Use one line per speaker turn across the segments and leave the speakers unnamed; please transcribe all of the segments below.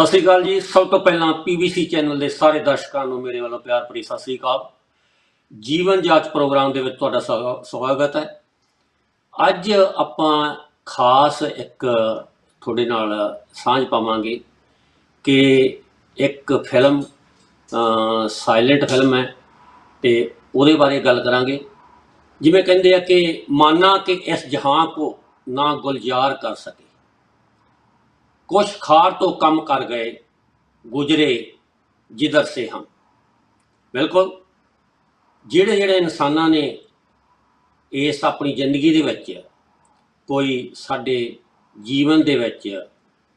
ਸਤਿ ਸ੍ਰੀ ਅਕਾਲ ਜੀ। ਸਭ ਤੋਂ ਪਹਿਲਾਂ ਪੀਬੀਸੀ ਚੈਨਲ ਦੇ ਸਾਰੇ ਦਰਸ਼ਕਾਂ ਨੂੰ ਮੇਰੇ ਵੱਲੋਂ ਪਿਆਰ ਭਰੀ ਸਤਿ ਸ੍ਰੀ ਅਕਾਲ। ਜੀਵਨ ਜਾਂਚ ਪ੍ਰੋਗਰਾਮ ਦੇ ਵਿੱਚ ਤੁਹਾਡਾ ਸਵਾ- ਸਵਾਗਤ ਹੈ। ਅੱਜ ਆਪਾਂ ਖਾਸ ਇੱਕ ਤੁਹਾਡੇ ਨਾਲ ਸਾਂਝ ਪਾਵਾਂਗੇ ਕਿ ਇੱਕ ਫਿਲਮ ਸਾਇਲੈਂਟ ਫਿਲਮ ਹੈ ਤੇ ਉਹਦੇ ਬਾਰੇ ਗੱਲ ਕਰਾਂਗੇ। ਜਿਵੇਂ ਕਹਿੰਦੇ ਆ ਕਿ ਮਾਨਾ ਕਿ ਇਸ ਜਹਾਂ ਕੋ ਨਾ ਗੁਲਜ਼ਾਰ ਕਰ ਸਕੇ। ਕੁਛ ਖਾਰ ਤੋਂ ਕੰਮ ਕਰ ਗਏ, ਗੁਜਰੇ ਜਿਦਰ ਸੇ ਹਮ। ਬਿਲਕੁਲ, ਜਿਹੜੇ ਜਿਹੜੇ ਇਨਸਾਨਾਂ ਨੇ ਇਸ ਆਪਣੀ ਜ਼ਿੰਦਗੀ ਦੇ ਵਿੱਚ, ਕੋਈ ਸਾਡੇ ਜੀਵਨ ਦੇ ਵਿੱਚ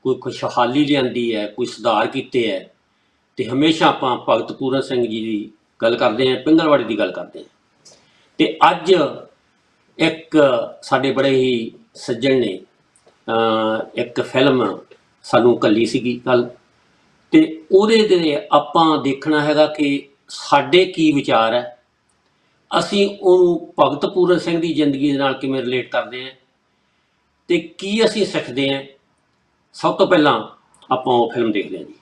ਕੋਈ ਖੁਸ਼ਹਾਲੀ ਲਿਆਂਦੀ ਹੈ, ਕੋਈ ਸੁਧਾਰ ਕੀਤੇ ਹੈ, ਤੇ ਹਮੇਸ਼ਾ ਆਪਾਂ ਭਗਤ ਪੂਰਨ ਸਿੰਘ ਜੀ ਦੀ ਗੱਲ ਕਰਦੇ ਹਾਂ, ਪਿੰਗਲਵਾੜੀ ਦੀ ਗੱਲ ਕਰਦੇ ਹਾਂ। ਤੇ ਅੱਜ ਇੱਕ ਸਾਡੇ ਬੜੇ ਹੀ ਸੱਜਣ ਨੇ ਇੱਕ ਫਿਲਮ ਸਾਨੂੰ ਕੱਲੀ ਸੀਗੀ ਕੱਲ ਤੇ ਉਹਦੇ 'ਤੇ ਆਪਾਂ ਦੇਖਣਾ ਹੈਗਾ ਕਿ ਸਾਡੇ ਕੀ ਵਿਚਾਰ ਹੈ, ਅਸੀਂ ਉਹਨੂੰ ਭਗਤ ਪੂਰਨ ਸਿੰਘ ਦੀ ਜ਼ਿੰਦਗੀ ਦੇ ਨਾਲ ਕਿਵੇਂ ਰਿਲੇਟ ਕਰਦੇ ਹਾਂ ਤੇ ਕੀ ਅਸੀਂ ਸਿੱਖਦੇ ਹਾਂ, ਸਭ ਤੋਂ ਪਹਿਲਾਂ ਆਪਾਂ ਉਹ ਫਿਲਮ ਦੇਖਦੇ ਹਾਂ ਜੀ।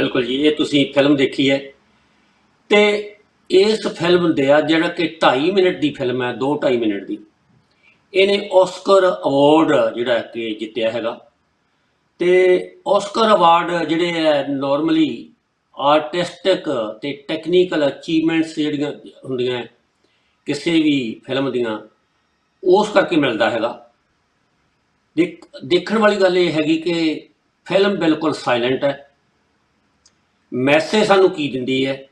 ਬਿਲਕੁਲ ਜੀ ਇਹ ਤੁਸੀਂ ਫਿਲਮ ਦੇਖੀ ਹੈ। ਤੇ ਇਸ ਫਿਲਮ ਦੇ ਆ ਜਿਹੜਾ ਕਿ 2.5 ਮਿੰਟ ਦੀ ਫਿਲਮ ਹੈ 2.5 ਮਿੰਟ ਦੀ। ਇਹਨੇ ਆਸਕਰ ਅਵਾਰਡ ਜਿਹੜਾ ਕਿ ਜਿੱਤਿਆ ਹੈਗਾ। ਤੇ ਆਸਕਰ ਅਵਾਰਡ ਜਿਹੜੇ ਹੈ ਨਾਰਮਲੀ ਆਰਟਿਸਟਿਕ ਤੇ ਟੈਕਨੀਕਲ ਅਚੀਵਮੈਂਟਸ ਜਿਹੜੀਆਂ ਹੁੰਦੀਆਂ ਹੈ, ਕਿਸੇ ਵੀ ਫਿਲਮ ਦੀਆਂ ਉਸ ਕਰਕੇ ਮਿਲਦਾ ਹੈਗਾ। ਦੇਖਣ ਵਾਲੀ ਗੱਲ ਇਹ ਹੈਗੀ ਕਿ ਫਿਲਮ ਬਿਲਕੁਲ ਸਾਇਲੈਂਟ ਹੈ। ਮੈਸੇਜ ਸਾਨੂੰ ਕੀ ਦਿੰਦੀ ਹੈ?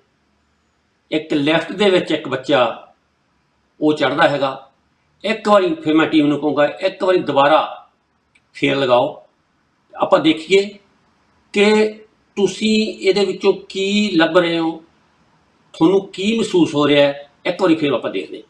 ਇੱਕ ਲੈਫਟ ਦੇ ਵਿੱਚ ਇੱਕ ਬੱਚਾ, ਉਹ ਚੜਦਾ ਹੈਗਾ। ਇੱਕ ਵਾਰੀ ਫਿਰ ਮੈਂ ਟੀਮ ਨੂੰ ਕਹੂੰਗਾ, ਇੱਕ ਵਾਰੀ ਦੁਬਾਰਾ ਫੇਰ ਲਗਾਓ। ਆਪਾਂ ਦੇਖੀਏ ਕਿ ਤੁਸੀਂ ਇਹਦੇ ਵਿੱਚੋਂ ਕੀ ਲੱਭ ਰਹੇ ਹੋ? ਤੁਹਾਨੂੰ ਕੀ ਮਹਿਸੂਸ ਹੋ ਰਿਹਾ ਹੈ? ਇੱਕ ਵਾਰੀ ਫਿਰ ਆਪਾਂ ਦੇਖਦੇ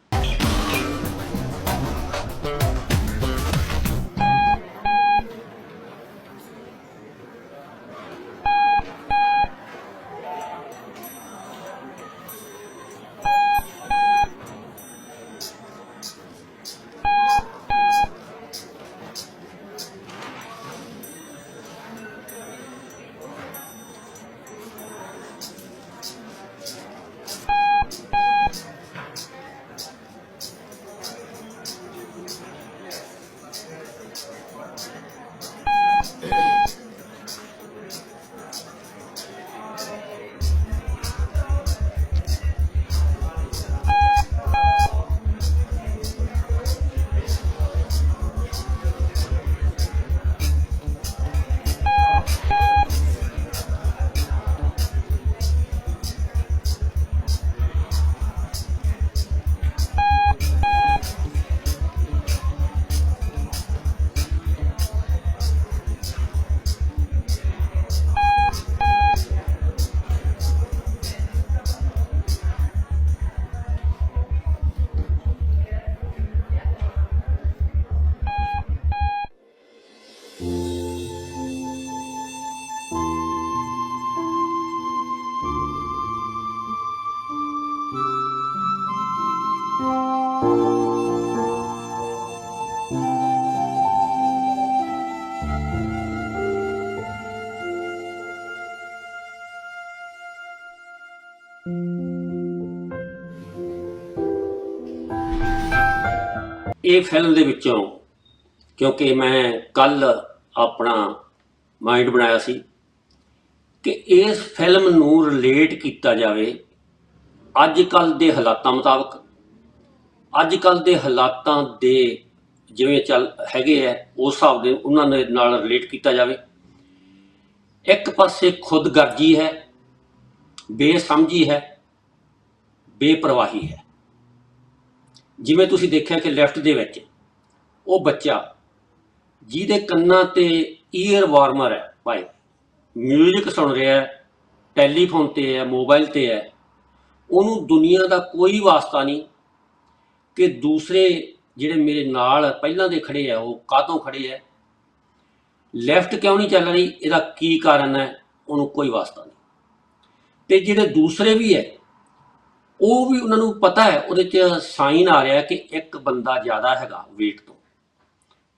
ਇਹ ਫਿਲਮ ਦੇ ਵਿੱਚੋਂ, ਕਿਉਂਕਿ ਮੈਂ ਕੱਲ ਆਪਣਾ ਮਾਈਂਡ ਬਣਾਇਆ ਸੀ ਕਿ ਇਸ ਫਿਲਮ ਨੂੰ ਰਿਲੇਟ ਕੀਤਾ ਜਾਵੇ ਅੱਜ ਕੱਲ ਦੇ ਹਾਲਾਤਾਂ ਮੁਤਾਬਕ। ਅੱਜ ਕੱਲ ਦੇ ਹਾਲਾਤਾਂ ਦੇ ਜਿਵੇਂ ਚੱਲ ਹੈਗੇ ਆ, ਉਸ ਹਿਸਾਬ ਦੇ ਉਹਨਾਂ ਦੇ ਨਾਲ ਰਿਲੇਟ ਕੀਤਾ ਜਾਵੇ। ਇੱਕ ਪਾਸੇ ਖੁਦਗਰਜੀ ਹੈ, ਬੇਸਮਝੀ ਹੈ, ਬੇਪਰਵਾਹੀ ਹੈ। ਜਿਵੇਂ ਤੁਸੀਂ ਦੇਖਿਆ ਕਿ ਲੈਫਟ ਦੇ ਵਿੱਚ ਉਹ ਬੱਚਾ ਜਿਹਦੇ ਕੰਨਾਂ ਤੇ ਈਅਰ ਵਾਰਮਰ ਹੈ ਭਾਈ ਮਿਊਜ਼ਿਕ ਸੁਣ ਰਿਹਾ ਹੈ ਟੈਲੀਫੋਨ ਤੇ ਹੈ ਮੋਬਾਈਲ ਤੇ ਹੈ, ਉਹਨੂੰ ਦੁਨੀਆ ਦਾ ਕੋਈ ਵਾਸਤਾ ਨਹੀਂ ਕਿ ਦੂਸਰੇ ਜਿਹੜੇ ਮੇਰੇ ਨਾਲ ਪਹਿਲਾਂ ਦੇ ਖੜੇ ਆ ਉਹ ਕਾਹਤੋਂ ਖੜੇ ਆ ਲੈਫਟ ਕਿਉਂ ਨਹੀਂ ਚੱਲ ਰਹੀ? ਇਹਦਾ ਕੀ ਕਾਰਨ ਹੈ? ਉਹਨੂੰ ਕੋਈ ਵਾਸਤਾ ਨਹੀਂ। ਤੇ ਜਿਹੜੇ ਦੂਸਰੇ ਵੀ ਹੈ ਉਹ ਵੀ ਉਹਨਾਂ ਨੂੰ ਪਤਾ ਹੈ, ਉਹਦੇ 'ਚ ਸਾਈਨ ਆ ਰਿਹਾ ਕਿ ਇੱਕ ਬੰਦਾ ਜ਼ਿਆਦਾ ਹੈਗਾ weight ਤੋਂ।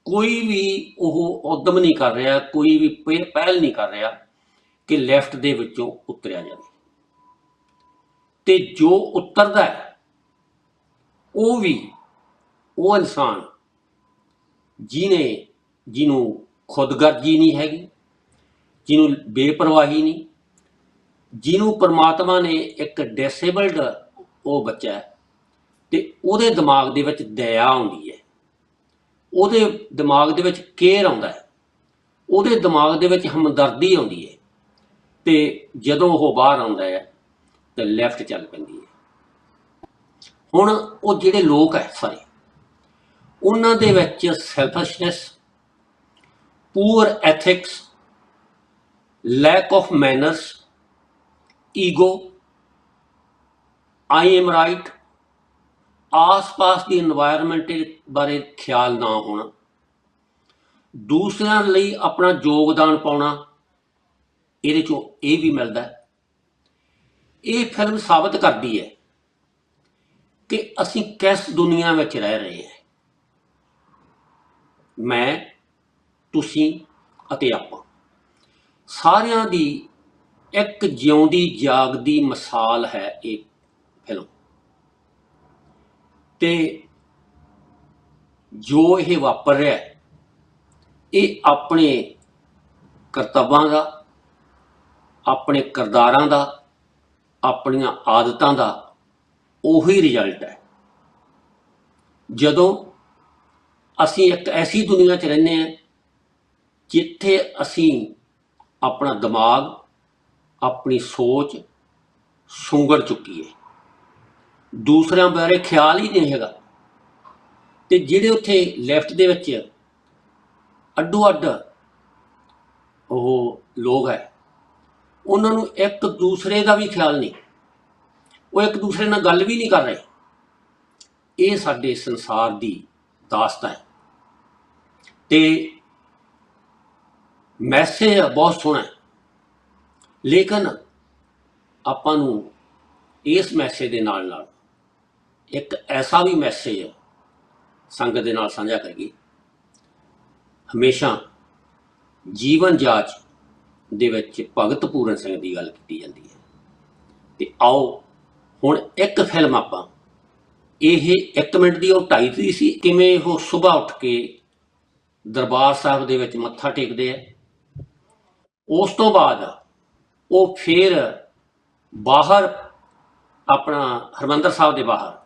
ਕੋਈ ਵੀ ਉਹ ਉਦਮ ਨਹੀਂ ਕਰ ਰਿਹਾ, ਕੋਈ ਵੀ ਪਹਿ- ਪਹਿਲ ਨਹੀਂ ਕਰ ਰਿਹਾ ਕਿ ਲੈਫਟ ਦੇ ਵਿੱਚੋਂ ਉਤਰਿਆ ਜਾਵੇ। ਤੇ ਜੋ ਉਤਰਦਾ ਹੈ, ਉਹ ਵੀ ਉਹ ਇਨਸਾਨ ਜਿਹਨੇ, ਜਿਹਨੂੰ ਖੁਦਗਰਜੀ ਨਹੀਂ ਹੈਗੀ, ਜਿਹਨੂੰ ਬੇਪਰਵਾਹੀ ਨਹੀਂ, ਜਿਹਨੂੰ ਪਰਮਾਤਮਾ ਨੇ ਇੱਕ ਡਿਸੇਬਲਡ ਉਹ ਬੱਚਾ ਹੈ। ਤੇ ਉਹਦੇ ਦਿਮਾਗ ਦੇ ਵਿੱਚ ਦਇਆ ਆਉਂਦੀ ਹੈ। ਉਹਦੇ ਦਿਮਾਗ ਦੇ ਵਿੱਚ ਕੇਅਰ ਆਉਂਦਾ ਹੈ। ਉਹਦੇ ਦਿਮਾਗ ਦੇ ਵਿੱਚ ਹਮਦਰਦੀ ਆਉਂਦੀ ਹੈ। ਤੇ ਜਦੋਂ ਉਹ ਬਾਹਰ ਆਉਂਦਾ ਹੈ, ਤੇ ਲੈਫਟ ਚੱਲ ਪੈਂਦੀ ਹੈ। ਹੁਣ ਉਹ ਜਿਹੜੇ ਲੋਕ ਹੈ ਸਾਰੇ ਉਹਨਾਂ ਦੇ ਵਿੱਚ selfishness poor ethics lack of manners ego I am right ਆਸ-ਪਾਸ ਦੀ এনवायरमेंट ਬਾਰੇ ਖਿਆਲ ਨਾ ਹੋਣਾ ਦੂਸਰਿਆਂ ਲਈ ਆਪਣਾ ਯੋਗਦਾਨ ਪਾਉਣਾ, ਇਹਦੇ ਚੋਂ ਇਹ ਵੀ ਮਿਲਦਾ ਹੈ। ਇਹ ਫਿਲਮ ਸਾਬਤ ਕਰਦੀ ਹੈ ਕਿ ਅਸੀਂ ਕਿਸ ਦੁਨੀਆ ਵਿੱਚ ਰਹਿ ਰਹੇ ਹਾਂ। ਮੈਂ, ਤੁਸੀਂ ਅਤੇ ਆਪਾਂ। ਸਾਰਿਆਂ ਦੀ ਇੱਕ ਜਿਉਂਦੀ ਜਾਗਦੀ ਮਿਸਾਲ ਹੈ ਇਹ। ਫਿਲਮ ਤੇ ਜੋ ਇਹ ਵਾਪਰ ਰਿਹਾ ਇਹ ਆਪਣੇ ਕਰਤੱਵਾਂ ਦਾ, ਆਪਣੇ ਕਰਦਾਰਾਂ ਦਾ, ਆਪਣੀਆਂ ਆਦਤਾਂ ਦਾ ਉਹੀ ਰਿਜ਼ਲਟ ਹੈ। ਜਦੋਂ ਅਸੀਂ ਇੱਕ ਐਸੀ ਦੁਨੀਆ 'ਚ ਰਹਿੰਦੇ ਹਾਂ ਜਿੱਥੇ ਅਸੀਂ ਆਪਣਾ ਦਿਮਾਗ, ਆਪਣੀ ਸੋਚ ਸੁੰਗੜ ਚੁੱਕੀ ਹੈ। ਦੂਸਰਿਆਂ ਬਾਰੇ ਖਿਆਲ ਹੀ ਨਹੀਂ ਹੈਗਾ। ਤੇ ਜਿਹੜੇ ਉੱਥੇ ਲੈਫਟ ਦੇ ਵਿੱਚ ਅੱਡੋ ਅੱਡ ਉਹ ਲੋਕ ਹੈ, ਉਹਨਾਂ ਨੂੰ ਇੱਕ ਦੂਸਰੇ ਦਾ ਵੀ ਖਿਆਲ ਨਹੀਂ। ਉਹ ਇੱਕ ਦੂਸਰੇ ਨਾਲ ਗੱਲ ਵੀ ਨਹੀਂ ਕਰ ਰਹੇ। ਇਹ ਸਾਡੇ ਸੰਸਾਰ ਦੀ ਦਾਸਤਾਂ ਹੈ। ਤੇ ਮੈਸੇਜ ਬਹੁਤ ਸੋਹਣਾ ਹੈ। ਲੇਕਿਨ ਆਪਾਂ ਨੂੰ ਇਸ ਮੈਸੇਜ ਦੇ ਨਾਲ ਨਾਲ ਇੱਕ ਐਸਾ ਵੀ ਮੈਸੇਜ ਸੰਗਤ ਦੇ ਨਾਲ ਸਾਂਝਾ ਕਰੀਏ। ਹਮੇਸ਼ਾ ਜੀਵਨ ਜਾਚ ਦੇ ਵਿੱਚ ਭਗਤ ਪੂਰਨ ਸਿੰਘ ਦੀ ਗੱਲ ਕੀਤੀ ਜਾਂਦੀ ਹੈ। ਤੇ ਆਓ ਹੁਣ ਇੱਕ ਫਿਲਮ ਆਪਾਂ। ਇਹ 1 ਮਿੰਟ ਦੀ ਉਹ ਢਾਈ ਦੀ ਸੀ, ਕਿਵੇਂ ਉਹ ਸਵੇਰ ਉੱਠ ਕੇ ਦਰਬਾਰ ਸਾਹਿਬ ਦੇ ਵਿੱਚ ਮੱਥਾ ਟੇਕਦੇ ਆ। ਉਸ ਤੋਂ ਬਾਅਦ ਉਹ ਫਿਰ ਬਾਹਰ ਆਪਣਾ ਹਰਮੰਦਰ ਸਾਹਿਬ ਦੇ ਬਾਹਰ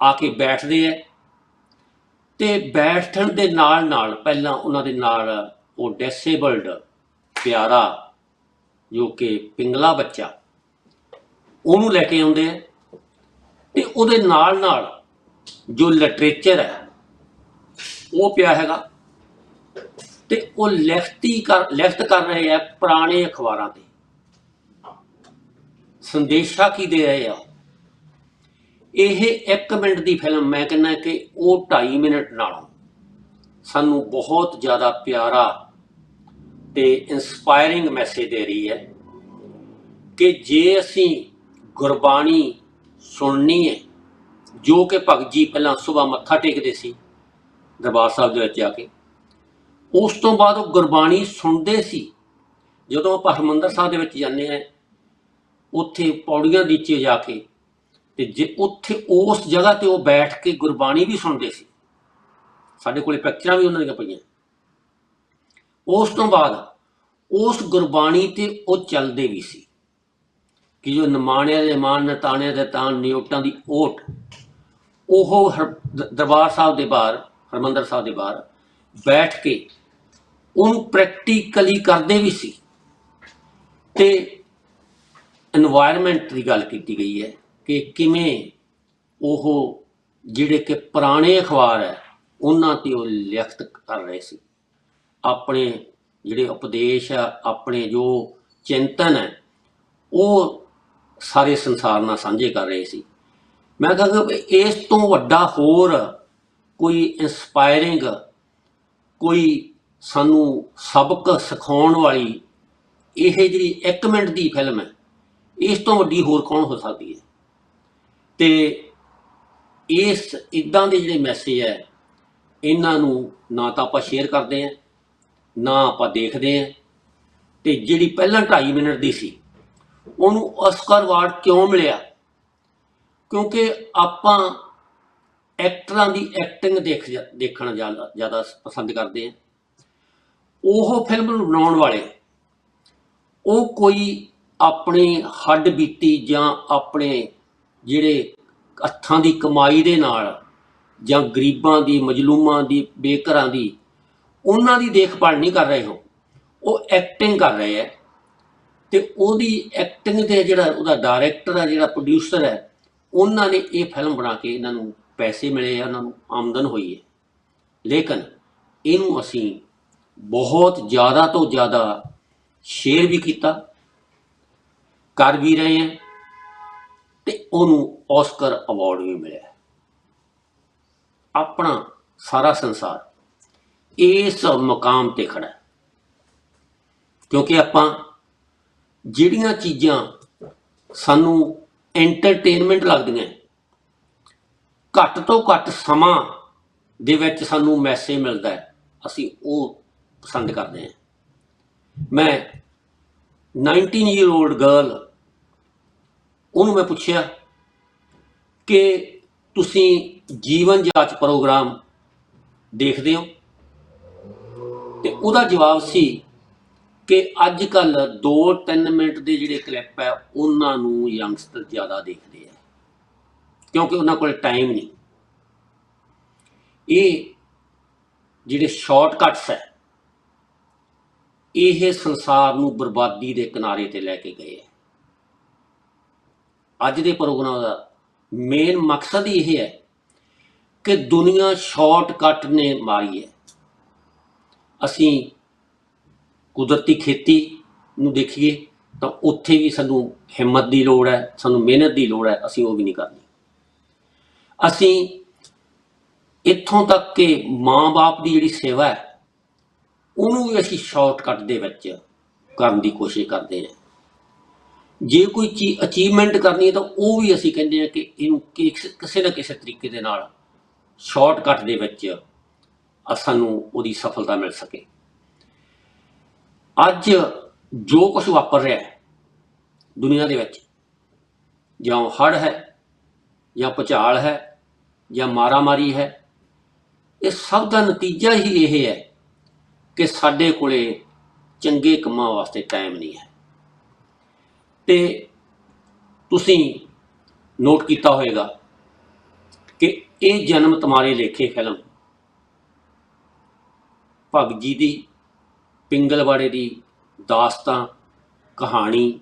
ਆ ਕੇ ਬੈਠਦੇ ਆ। ਤੇ ਬੈਠਣ ਦੇ ਨਾਲ ਨਾਲ ਪਹਿਲਾਂ ਉਹਨਾਂ ਦੇ ਨਾਲ ਉਹ ਡਿਸੇਬਲਡ ਪਿਆਰਾ ਜੋ ਕਿ ਪਿੰਗਲਾ ਬੱਚਾ, ਉਹਨੂੰ ਲੈ ਕੇ ਆਉਂਦੇ ਆ। ਤੇ ਉਹਦੇ ਨਾਲ ਨਾਲ ਜੋ ਲਿਟਰੇਚਰ ਹੈ, ਉਹ ਪਿਆ ਹੈਗਾ। ਤੇ ਉਹ ਲਿਖਤੀ ਕਰ, ਲਿਖਤ ਕਰ ਰਹੇ ਆ ਪੁਰਾਣੇ ਅਖਬਾਰਾਂ ਤੇ। ਸੰਦੇਸ਼ਾ ਕੀ ਦੇ ਰਹੇ ਆ ਇਹ 1 ਮਿੰਟ ਦੀ ਫਿਲਮ, ਮੈਂ ਕਹਿੰਦਾ ਕਿ ਉਹ 2.5 ਮਿੰਟ ਨਾਲੋਂ ਸਾਨੂੰ ਬਹੁਤ ਜ਼ਿਆਦਾ ਪਿਆਰਾ ਤੇ ਇਨਸਪਾਇਰਿੰਗ ਮੈਸੇਜ ਦੇ ਰਹੀ ਹੈ ਕਿ ਜੇ ਅਸੀਂ ਗੁਰਬਾਣੀ ਸੁਣਨੀ ਹੈ, ਜੋ ਕਿ ਭਗਤ ਜੀ ਪਹਿਲਾਂ ਸਵੇਰ ਮੱਥਾ ਟੇਕਦੇ ਸੀ ਦਰਬਾਰ ਸਾਹਿਬ ਦੇ ਵਿੱਚ ਜਾ ਕੇ, ਉਸ ਤੋਂ ਬਾਅਦ ਉਹ ਗੁਰਬਾਣੀ ਸੁਣਦੇ ਸੀ। ਜਦੋਂ ਆਪਾਂ ਹਰਮੰਦਰ ਸਾਹਿਬ ਦੇ ਵਿੱਚ ਜਾਂਦੇ ਆ ਉੱਥੇ ਪੌੜੀਆਂ ਨੀਚੇ ਜਾ ਕੇ ਤੇ ਜੇ ਉੱਥੇ ਉਸ ਜਗ੍ਹਾ ਤੇ ਉਹ ਬੈਠ ਕੇ ਗੁਰਬਾਣੀ ਵੀ ਸੁਣਦੇ ਸੀ, ਸਾਡੇ ਕੋਲੇ ਪਿਕਚਰਾਂ ਵੀ ਉਹਨਾਂ ਦੀਆਂ ਪਈਆਂ। ਉਸ ਤੋਂ ਬਾਅਦ ਉਸ ਗੁਰਬਾਣੀ ਤੇ ਉਹ ਚੱਲਦੇ ਵੀ ਸੀ ਕਿ ਜੋ ਨਮਾਣਿਆਂ ਦੇ ਮਾਨ ਨਤਾਣਿਆਂ ਦੇ ਤਾਂ ਨਿਯੋਟਾਂ ਦੀ ਓਟ, ਉਹ ਦਰਬਾਰ ਸਾਹਿਬ ਦੇ ਬਾਹਰ, ਹਰਮੰਦਰ ਸਾਹਿਬ ਦੇ ਬਾਹਰ ਬੈਠ ਕੇ ਉਹਨੂੰ ਪ੍ਰੈਕਟੀਕਲੀ ਕਰਦੇ ਵੀ ਸੀ। ਤੇ এনवायरमेंट ਦੀ ਗੱਲ ਕੀਤੀ ਗਈ ਹੈ। ਕਿ ਕਿਵੇਂ ਉਹ ਜਿਹੜੇ ਕਿ ਪੁਰਾਣੇ ਅਖਬਾਰ ਹੈ, ਉਹਨਾਂ ਤੇ ਉਹ ਲਿਖਤ ਕਰ ਰਹੇ ਸੀ। ਆਪਣੇ ਜਿਹੜੇ ਉਪਦੇਸ਼ ਆ, ਆਪਣੇ ਜੋ ਚਿੰਤਨ ਹੈ, ਉਹ ਸਾਰੇ ਸੰਸਾਰ ਨਾਲ ਸਾਂਝੇ ਕਰ ਰਹੇ ਸੀ। ਮੈਂ ਕਹਾਂ ਵੀ ਇਸ ਤੋਂ ਵੱਡਾ ਹੋਰ ਕੋਈ ਇਨਸਪਾਇਰਿੰਗ ਕੋਈ ਸਾਨੂੰ ਸਬਕ ਸਿਖਾਉਣ ਵਾਲੀ ਇਹ ਜਿਹੜੀ 1 ਮਿੰਟ ਦੀ ਫਿਲਮ ਹੈ, ਇਸ ਤੋਂ ਵੱਡੀ ਹੋਰ ਕੌਣ ਹੋ ਸਕਦੀ ਹੈ? ਤੇ ਇਸ, ਇਦਾਂ ਦੇ ਜਿਹੜੇ ਮੈਸੇਜ ਹੈ, ਇਹਨਾਂ ਨੂੰ ਨਾ ਤਾਂ ਆਪਾਂ ਸ਼ੇਅਰ ਕਰਦੇ ਹਾਂ, ਨਾ ਆਪਾਂ ਦੇਖਦੇ ਹਾਂ, ਤੇ ਜਿਹੜੀ ਪਹਿਲਾਂ 2.5 ਮਿੰਟ ਦੀ ਸੀ, ਉਹਨੂੰ ਆਸਕਰ ਅਵਾਰਡ ਕਿਉਂ ਮਿਲਿਆ? ਕਿਉਂਕਿ ਆਪਾਂ ਐਕਟਰਾਂ ਦੀ ਐਕਟਿੰਗ ਦੇਖ, ਦੇਖਣਾ ਜ਼ਿਆਦਾ ਜ਼ਿਆਦਾ ਪਸੰਦ ਕਰਦੇ ਹਾਂ। ਉਹ ਫਿਲਮ ਨੂੰ ਬਣਾਉਣ ਵਾਲੇ, ਉਹ ਕੋਈ ਆਪਣੀ ਹੱਡ ਬੀਤੀ ਜਾਂ ਆਪਣੇ ਜਿਹੜੇ ਹੱਥਾਂ ਦੀ ਕਮਾਈ ਦੇ ਨਾਲ ਜਾਂ ਗਰੀਬਾਂ ਦੀ, ਮਜਲੂਮਾਂ ਦੀ, ਬੇਘਰਾਂ ਦੀ, ਉਹਨਾਂ ਦੀ ਦੇਖਭਾਲ ਨਹੀਂ ਕਰ ਰਹੇ ਹੋ, ਉਹ ਐਕਟਿੰਗ ਕਰ ਰਹੇ ਹੈ ਤੇ ਉਹਦੀ ਐਕਟਿੰਗ ਦੇ ਜਿਹੜਾ ਉਹਦਾ ਡਾਇਰੈਕਟਰ ਹੈ, ਜਿਹੜਾ ਪ੍ਰੋਡਿਊਸਰ ਹੈ, ਉਹਨਾਂ ਨੇ ਇਹ ਫਿਲਮ ਬਣਾ ਕੇ ਇਹਨਾਂ ਨੂੰ ਪੈਸੇ ਮਿਲੇ ਆ, ਉਹਨਾਂ ਨੂੰ ਆਮਦਨ ਹੋਈ ਹੈ। ਲੇਕਿਨ ਇਹਨੂੰ ਅਸੀਂ ਬਹੁਤ ਜ਼ਿਆਦਾ ਤੋਂ ਜ਼ਿਆਦਾ ਸ਼ੇਅਰ ਵੀ ਕੀਤਾ, ਕਰ ਵੀ ਰਹੇ ਹਾਂ। ਤੇ ਉਹਨੂੰ ਆਸਕਰ ਅਵਾਰਡ ਵੀ ਮਿਲਿਆ। ਆਪਣਾ ਸਾਰਾ ਸੰਸਾਰ ਇਸ ਮਕਾਮ ਤੇ ਖੜਾ ਹੈ। ਕਿਉਂਕਿ ਆਪਾਂ ਜਿਹੜੀਆਂ ਚੀਜ਼ਾਂ ਸਾਨੂੰ ਐਂਟਰਟੇਨਮੈਂਟ ਲੱਗਦੀਆਂ ਘੱਟ ਤੋਂ ਘੱਟ ਸਮਾਂ ਦੇ ਵਿੱਚ ਸਾਨੂੰ ਮੈਸੇਜ ਮਿਲਦਾ ਹੈ, ਅਸੀਂ ਉਹ ਪਸੰਦ ਕਰਦੇ ਹਾਂ। ਮੈਂ 19 ਈਅਰ old ਗਰਲ ਉਹਨੂੰ ਮੈਂ ਪੁੱਛਿਆ ਕਿ ਤੁਸੀਂ ਜੀਵਨ ਜਾਂਚ ਪ੍ਰੋਗਰਾਮ ਦੇਖਦੇ ਹੋ? ਤੇ ਉਹਦਾ ਜਵਾਬ ਸੀ ਕਿ ਅੱਜ ਕੱਲ 2-3 ਮਿੰਟ ਦੇ ਜਿਹੜੇ ਕਲਿੱਪ ਹੈ, ਉਹਨਾਂ ਨੂੰ ਯੰਗਸਟਰ ਜ਼ਿਆਦਾ ਦੇਖਦੇ ਆ। ਕਿਉਂਕਿ ਉਹਨਾਂ ਕੋਲ ਟਾਈਮ ਨਹੀਂ। ਇਹ ਜਿਹੜੇ ਸ਼ਾਰਟਕਟਸ ਹੈ, ਇਹ ਸੰਸਾਰ ਨੂੰ ਬਰਬਾਦੀ ਦੇ ਕਿਨਾਰੇ ਤੇ ਲੈ ਕੇ ਗਏ ਹੈ ਅੱਜ ਦੇ ਪ੍ਰੋਗਰਾਮ ਦਾ। ਮੇਨ ਮਕਸਦ ਹੀ ਇਹ ਹੈ ਕਿ ਦੁਨੀਆ ਸ਼ਾਰਟਕਟ ਨੇ ਮਾਰੀ ਹੈ। ਅਸੀਂ ਕੁਦਰਤੀ ਖੇਤੀ ਨੂੰ ਦੇਖੀਏ ਤਾਂ ਉੱਥੇ ਵੀ ਸਾਨੂੰ ਹਿੰਮਤ ਦੀ ਲੋੜ ਹੈ, ਸਾਨੂੰ ਮਿਹਨਤ ਦੀ ਲੋੜ ਹੈ, ਅਸੀਂ ਉਹ ਵੀ ਨਹੀਂ ਕਰਨੀ ਅਸੀਂ ਇੱਥੋਂ ਤੱਕ ਕਿ ਮਾਂ-ਬਾਪ ਦੀ ਜਿਹੜੀ ਸੇਵਾ ਹੈ, ਉਹਨੂੰ ਵੀ ਅਸੀਂ ਸ਼ਾਰਟਕਟ ਦੇ ਵਿੱਚ ਕਰਨ ਦੀ ਕੋਸ਼ਿਸ਼ ਕਰਦੇ ਹਾਂ। ਜੇ ਕੋਈ ਚੀ ਅਚੀਵਮੈਂਟ ਕਰਨੀ ਹੈ ਤਾਂ ਉਹ ਵੀ ਅਸੀਂ ਕਹਿੰਦੇ ਹਾਂ ਕਿ ਇਹਨੂੰ ਕਿਸ- ਕਿਸੇ ਨਾ ਕਿਸੇ ਤਰੀਕੇ ਦੇ ਨਾਲ ਸ਼ਾਰਟਕਟ ਦੇ ਵਿੱਚ ਸਾਨੂੰ ਉਹਦੀ ਸਫਲਤਾ ਮਿਲ ਸਕੇ। ਅੱਜ ਜੋ ਕੁਝ ਵਾਪਰ ਰਿਹਾ ਹੈ ਦੁਨੀਆ ਦੇ ਵਿੱਚ, ਜਾਂ ਹੜ੍ਹ ਹੈ, ਜਾਂ ਭੁਚਾਲ ਹੈ, ਜਾਂ ਮਾਰਾਮਾਰੀ ਹੈ, ਇਹ ਸਭ ਦਾ ਨਤੀਜਾ ਹੀ ਇਹ ਹੈ ਕਿ ਸਾਡੇ ਕੋਲੇ ਚੰਗੇ ਕੰਮਾਂ ਵਾਸਤੇ ਟਾਈਮ ਨਹੀਂ ਹੈ। ਤੇ ਤੁਸੀਂ ਨੋਟ ਕੀਤਾ ਹੋਵੇਗਾ ਕਿ ਇਹ ਜਨਮ ਤੁਹਾਰੇ ਲੇਖੇ ਫਿਲਮ ਭਗਤ ਜੀ ਦੀ, ਪਿੰਗਲਵਾੜੇ ਦੀ ਦਾਸਤਾਂ ਕਹਾਣੀ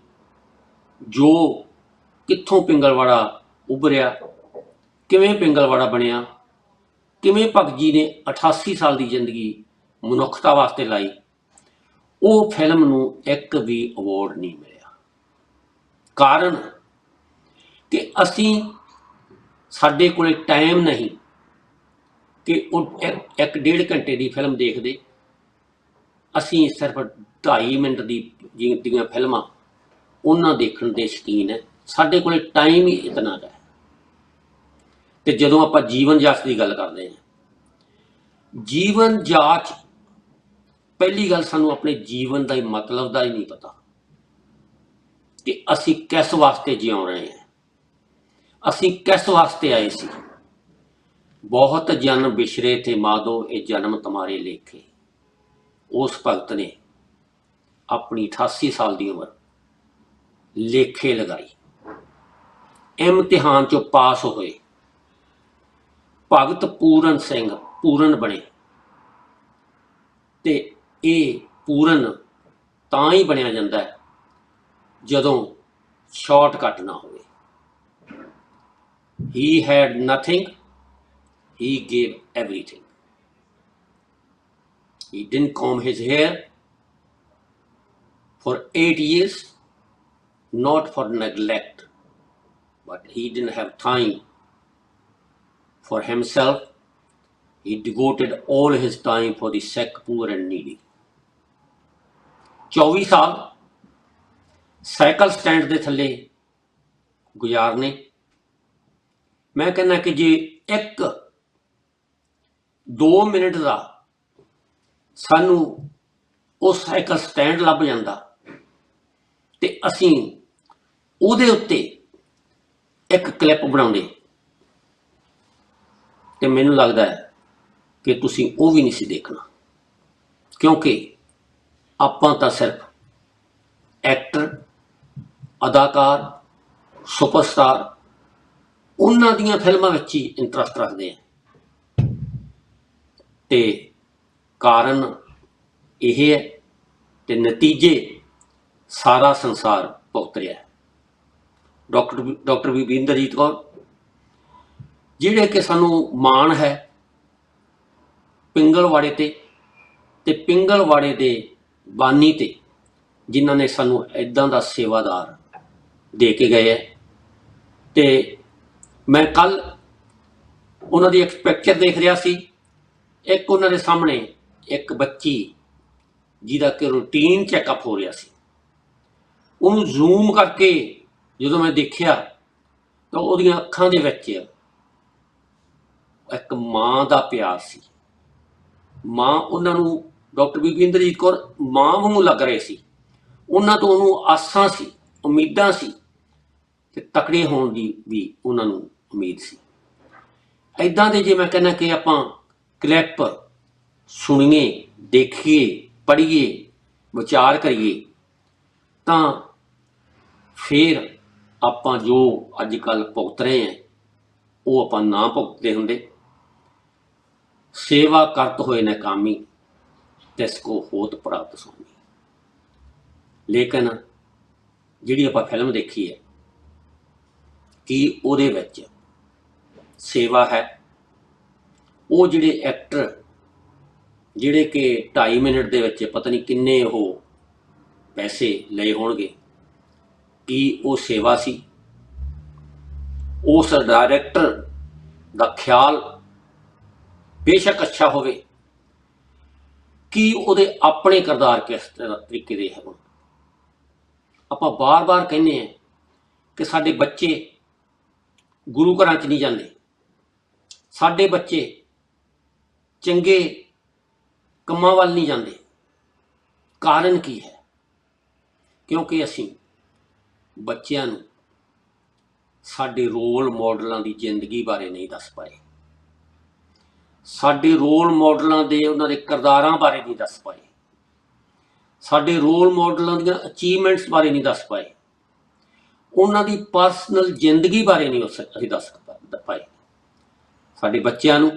ਜੋ ਕਿੱਥੋਂ ਪਿੰਗਲਵਾੜਾ ਉਭਰਿਆ, ਕਿਵੇਂ ਪਿੰਗਲਵਾੜਾ ਬਣਿਆ, ਕਿਵੇਂ ਭਗਤ ਜੀ ਨੇ 88 ਸਾਲ ਦੀ ਜ਼ਿੰਦਗੀ ਮਨੁੱਖਤਾ ਵਾਸਤੇ ਲਾਈ, ਉਹ ਫਿਲਮ ਨੂੰ ਇੱਕ ਵੀ ਅਵਾਰਡ ਨਹੀਂ ਮਿਲਿਆ। ਕਾਰਨ ਕਿ ਅਸੀਂ ਸਾਡੇ ਕੋਲੇ ਟਾਈਮ ਨਹੀਂ ਕਿ ਉਹ ਇੱਕ- ਡੇਢ ਘੰਟੇ ਦੀ ਫਿਲਮ ਦੇਖਦੇ। ਅਸੀਂ ਸਿਰਫ 2.5 ਮਿੰਟ ਦੀ ਜੀ- ਦੀਆਂ ਫਿਲਮਾਂ ਉਹਨਾਂ ਦੇਖਣ ਦੇ ਸ਼ੌਕੀਨ ਹੈ। ਸਾਡੇ ਕੋਲੇ ਟਾਈਮ ਹੀ ਇਤਨਾ ਹੈ। ਤੇ ਜਦੋਂ ਆਪਾਂ ਜੀਵਨ ਜਾਚ ਦੀ ਗੱਲ ਕਰਦੇ ਹਾਂ, ਜੀਵਨ ਜਾਚ ਪਹਿਲੀ ਗੱਲ ਸਾਨੂੰ ਆਪਣੇ ਜੀਵਨ ਦਾ ਹੀ ਮਤਲਬ ਦਾ ਹੀ ਨਹੀਂ ਪਤਾ। ਕਿ ਅਸੀਂ ਕਿਸ ਵਾਸਤੇ ਜਿਉ ਰਹੇ ਹਾਂ? ਅਸੀਂ ਕਿਸ ਵਾਸਤੇ ਆਏ ਸੀ? ਬਹੁਤ ਜਨਮ ਬਿਸ਼ਰੇ ਥੇ ਮਾਦੋ ਇਹ ਜਨਮ ਤੁਹਾਰੇ ਲੇਖੇ। ਉਸ ਭਗਤ ਨੇ ਆਪਣੀ 88 ਸਾਲ ਦੀ ਉਮਰ ਲੇਖੇ ਲਗਾਈ। ਇਮਤਿਹਾਨ ਚੋਂ ਪਾਸ ਹੋਏ ਭਗਤ ਪੂਰਨ ਸਿੰਘ ਪੂਰਨ ਬਣੇ ਤੇ ਇਹ ਪੂਰਨ ਤਾਂ ਹੀ ਬਣਿਆ ਜਾਂਦਾ ਹੈ ਜਦੋਂ ਸ਼ਾਰਟਕਟ ਨਾ ਹੋਵੇ he had nothing he gave everything he didn't comb his hair for 8 years not for neglect but he didn't have time for himself he devoted all his time for the sick poor and needy 24 ਸਾਲ cycle stand ਦੇ ਥੱਲੇ ਗੁਜ਼ਾਰਨੇ। ਮੈਂ ਕਹਿੰਦਾ ਕਿ ਜੇ ਇੱਕ 2 minute ਦਾ ਸਾਨੂੰ ਉਹ ਸਾਈਕਲ ਸਟੈਂਡ ਲੱਭ ਜਾਂਦਾ ਤੇ ਅਸੀਂ ਉਹਦੇ ਉੱਤੇ ਇੱਕ ਕਲਿੱਪ ਬਣਾਉਂਦੇ। ਤੇ ਮੈਨੂੰ ਲੱਗਦਾ ਹੈ ਕਿ ਤੁਸੀਂ ਉਹ ਵੀ ਨਹੀਂ ਸੀ ਦੇਖਣਾ। ਕਿਉਂਕਿ ਆਪਾਂ ਤਾਂ ਸਿਰਫ ਐਕਟਰ ਅਦਾਕਾਰ, ਸੁਪਰਸਟਾਰ, ਉਹਨਾਂ ਦੀਆਂ ਫਿਲਮਾਂ ਵਿੱਚ ਹੀ ਇੰਟਰਸਟ ਰੱਖਦੇ ਆ। ਤੇ ਕਾਰਨ ਇਹ ਹੈ ਤੇ ਨਤੀਜੇ ਸਾਰਾ ਸੰਸਾਰ ਭੁਗਤ ਰਿਹਾ ਹੈ। ਡਾਕਟਰ ਡਾਕਟਰ ਬੀਬਿੰਦਰਜੀਤ ਕੌਰ, ਜਿਹੜੇ ਕਿ ਸਾਨੂੰ ਮਾਣ ਹੈ, ਪਿੰਗਲਵਾੜੇ ਤੇ ਤੇ ਪਿੰਗਲਵਾੜੇ ਦੇ ਬਾਨੀ ਤੇ, ਜਿਨ੍ਹਾਂ ਨੇ ਸਾਨੂੰ ਇਦਾਂ ਦਾ ਸੇਵਾਦਾਰ ਦੇ ਕੇ ਗਏ ਹੈ। ਤੇ ਮੈਂ ਕੱਲ ਉਹਨਾਂ ਦੀ ਇੱਕ ਪਿਕਚਰ ਦੇਖ ਰਿਹਾ ਸੀ। ਇੱਕ ਉਹਨਾਂ ਦੇ ਸਾਹਮਣੇ ਇੱਕ ਬੱਚੀ ਜਿਹਦਾ ਕਿ ਰੂਟੀਨ ਚੈੱਕਅਪ ਹੋ ਰਿਹਾ ਸੀ। ਉਹਨੂੰ ਜ਼ੂਮ ਕਰਕੇ ਜਦੋਂ ਮੈਂ ਦੇਖਿਆ ਤਾਂ ਉਹਦੀਆਂ ਅੱਖਾਂ ਦੇ ਵਿੱਚ ਇੱਕ ਮਾਂ ਦਾ ਪਿਆਰ ਸੀ। ਮਾਂ ਉਹਨਾਂ ਨੂੰ ਡਾਕਟਰ ਬੀਬਿੰਦਰਜੀਤ ਕੌਰ ਮਾਂ ਵਾਂਗੂ ਲੱਗ ਰਹੇ ਸੀ। ਉਹਨਾਂ ਤੋਂ ਉਹਨੂੰ ਆਸਾਂ ਸੀ, ਉਮੀਦਾਂ ਸੀ ਤੇ ਤਕੜੇ ਹੋਣ ਦੀ ਵੀ ਉਹਨਾਂ ਨੂੰ ਉਮੀਦ ਸੀ। ਐਦਾਂ ਦੇ ਜੇ ਮੈਂ ਕਹਿੰਦਾ ਕਿ ਆਪਾਂ ਕਲਿੱਪ ਸੁਣੀਏ, ਦੇਖੀਏ, ਪੜ੍ਹੀਏ, ਵਿਚਾਰ ਕਰੀਏ, ਤਾਂ ਫਿਰ ਆਪਾਂ ਜੋ ਅੱਜ ਕੱਲ ਭੁਗਤ ਰਹੇ ਹਾਂ, ਉਹ ਆਪਾਂ ਨਾ ਭੁਗਤਦੇ ਹੁੰਦੇ। ਸੇਵਾ ਕਰਤ ਹੋਏ ਨਾਕਾਮੀ, ਤਿਸ ਕੋ ਹੋਤ ਪ੍ਰਾਪਤ ਸੁਣੀ ਲੇਕਿਨ ਜਿਹੜੀ ਆਪਾਂ ਫਿਲਮ ਦੇਖੀ ਹੈ ਕੀ ਉਹਦੇ ਵਿੱਚ ਸੇਵਾ ਹੈ? ਉਹ ਜਿਹੜੇ ਐਕਟਰ ਜਿਹੜੇ ਕਿ 2.5 ਮਿੰਟ ਦੇ ਵਿੱਚ ਪਤਾ ਨਹੀਂ ਕਿੰਨੇ ਉਹ ਪੈਸੇ ਲਏ ਹੋਣਗੇ, ਕੀ ਉਹ ਸੇਵਾ ਸੀ? ਉਸ ਡਾਇਰੈਕਟਰ ਦਾ ਖਿਆਲ ਬੇਸ਼ੱਕ ਅੱਛਾ ਹੋਵੇ। ਕੀ ਉਹਦੇ ਆਪਣੇ ਕਿਰਦਾਰ ਕਿਸ ਤਰ੍ਹਾਂ ਤਰੀਕੇ ਦੇ ਹਨ? ਆਪਾਂ ਬਾਰ-ਬਾਰ ਕਹਿੰਦੇ ਆ ਕਿ ਸਾਡੇ ਬੱਚੇ ਗੁਰੂ ਘਰਾਂ 'ਚ ਨਹੀਂ ਜਾਂਦੇ। ਸਾਡੇ ਬੱਚੇ ਚੰਗੇ ਕੰਮਾਂ ਵੱਲ ਨਹੀਂ ਜਾਂਦੇ। ਕਾਰਨ ਕੀ ਹੈ? ਕਿਉਂਕਿ ਅਸੀਂ ਬੱਚਿਆਂ ਨੂੰ ਸਾਡੇ ਰੋਲ ਮਾਡਲਾਂ ਦੀ ਜ਼ਿੰਦਗੀ ਬਾਰੇ ਨਹੀਂ ਦੱਸ ਪਾਏ। ਸਾਡੇ ਰੋਲ ਮਾਡਲਾਂ ਦੇ ਉਹਨਾਂ ਦੇ ਕਿਰਦਾਰਾਂ ਬਾਰੇ ਨਹੀਂ ਦੱਸ ਪਾਏ। ਸਾਡੇ ਰੋਲ ਮਾਡਲਾਂ ਦੀਆਂ ਅਚੀਵਮੈਂਟਸ ਬਾਰੇ ਨਹੀਂ ਦੱਸ ਪਾਏ। ਉਹਨਾਂ ਦੀ ਪਰਸਨਲ ਜ਼ਿੰਦਗੀ ਬਾਰੇ ਨਹੀਂ ਉਸ- ਅਸੀਂ ਦੱਸ ਪਾਏ। ਸਾਡੇ ਬੱਚਿਆਂ ਨੂੰ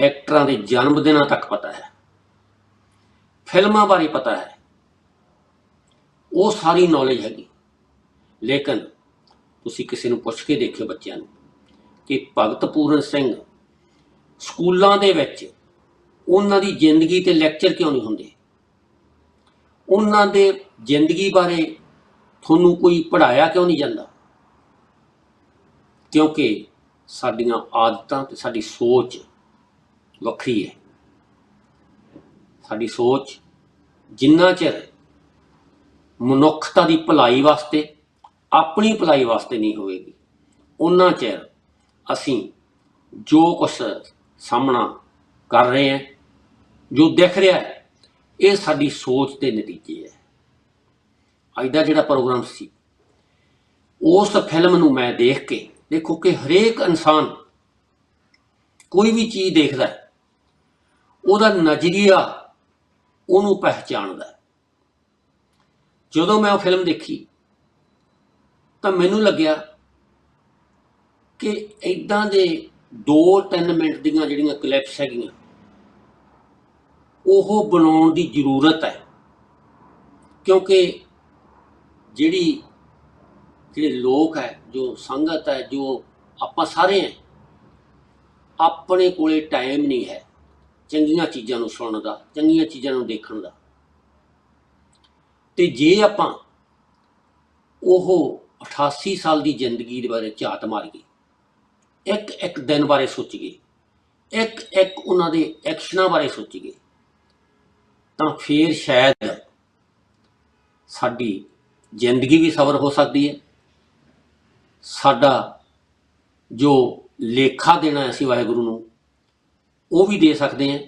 ਐਕਟਰਾਂ ਦੇ ਜਨਮ ਦਿਨਾਂ ਤੱਕ ਪਤਾ ਹੈ। ਫਿਲਮਾਂ ਬਾਰੇ ਪਤਾ ਹੈ। ਉਹ ਸਾਰੀ ਨੌਲੇਜ ਹੈਗੀ। ਲੇਕਿਨ ਤੁਸੀਂ ਕਿਸੇ ਨੂੰ ਪੁੱਛ ਕੇ ਦੇਖਿਓ ਬੱਚਿਆਂ ਨੂੰ ਕਿ ਭਗਤ ਪੂਰਨ ਸਿੰਘ ਸਕੂਲਾਂ ਦੇ ਵਿੱਚ ਉਹਨਾਂ ਦੀ ਜ਼ਿੰਦਗੀ ਤੇ ਲੈਕਚਰ ਕਿਉਂ ਨਹੀਂ ਹੁੰਦੇ? ਉਹਨਾਂ ਦੇ ਜ਼ਿੰਦਗੀ ਬਾਰੇ ਤੁਹਾਨੂੰ ਕੋਈ ਪੜਾਇਆ ਕਿਉਂ ਨਹੀਂ ਜਾਂਦਾ? ਕਿਉਂਕਿ ਸਾਡੀਆਂ ਆਦਤਾਂ ਤੇ ਸਾਡੀ ਸੋਚ ਵੱਖਰੀ ਹੈ। ਸਾਡੀ ਸੋਚ ਜਿੰਨਾ ਚਿਰ ਮਨੁੱਖਤਾ ਦੀ ਭਲਾਈ ਵਾਸਤੇ, ਆਪਣੀ ਭਲਾਈ ਵਾਸਤੇ ਨਹੀਂ ਹੋਵੇਗੀ ਉਹਨਾਂ ਚਿਰ ਅਸੀਂ ਜੋ ਕੁਝ ਸਾਹਮਣਾ ਕਰ ਰਹੇ ਹਾਂ, ਜੋ ਦਿਖ ਰਿਹਾ ਹੈ, ਇਹ ਸਾਡੀ ਸੋਚ ਦੇ ਨਤੀਜੇ ਹੈ। ਅੱਜ ਦਾ ਜਿਹੜਾ ਪ੍ਰੋਗਰਾਮ ਸੀ, ਉਸ ਫਿਲਮ ਨੂੰ ਮੈਂ ਦੇਖ ਕੇ ਦੇਖੋ ਕਿ ਹਰੇਕ ਇਨਸਾਨ ਕੋਈ ਵੀ ਚੀਜ਼ ਦੇਖਦਾ ਹੈ, ਉਹਦਾ ਨਜ਼ਰੀਆ ਉਹਨੂੰ ਪਹਿਚਾਣਦਾ ਜਦੋਂ ਮੈਂ ਉਹ ਫਿਲਮ ਦੇਖੀ, ਤਾਂ ਮੈਨੂੰ ਲੱਗਿਆ ਕਿ ਇਦਾਂ ਦੇ 2-3 ਮਿੰਟ ਦੀਆਂ ਜਿਹੜੀਆਂ ਕਲਿੱਪਸ ਹੈਗੀਆਂ, ਉਹ ਬਣਾਉਣ ਦੀ ਜ਼ਰੂਰਤ ਹੈ। ਕਿਉਂਕਿ ਜਿਹੜੀ ਜਿਹੜੇ ਲੋਕ ਹੈ, ਜੋ ਸੰਗਤ ਹੈ, ਜੋ ਆਪਾਂ ਸਾਰੇ ਹੈ, ਆਪਣੇ ਕੋਲੇ ਟਾਈਮ ਨਹੀਂ ਹੈ ਚੰਗੀਆਂ ਚੀਜ਼ਾਂ ਨੂੰ ਸੁਣਨ ਦਾ, ਚੰਗੀਆਂ ਚੀਜ਼ਾਂ ਨੂੰ ਦੇਖਣ ਦਾ। ਤੇ ਜੇ ਆਪਾਂ ਉਹ 88 ਸਾਲ ਦੀ ਜ਼ਿੰਦਗੀ ਦੇ ਬਾਰੇ ਝਾਤ ਮਾਰੀਏ, ਇੱਕ ਇੱਕ ਦਿਨ ਬਾਰੇ ਸੋਚੀਏ, ਇੱਕ ਇੱਕ ਉਹਨਾਂ ਦੇ ਐਕਸ਼ਨਾਂ ਬਾਰੇ ਸੋਚੀਏ, ਤਾਂ ਫੇਰ ਸ਼ਾਇਦ ਸਾਡੀ ਜ਼ਿੰਦਗੀ ਵੀ ਸਬਰ ਹੋ ਸਕਦੀ ਹੈ। ਸਾਡਾ ਜੋ ਲੇਖਾ ਦੇਣਾ ਅਸੀਂ ਵਾਹਿਗੁਰੂ ਨੂੰ, ਉਹ ਵੀ ਦੇ ਸਕਦੇ ਹਾਂ,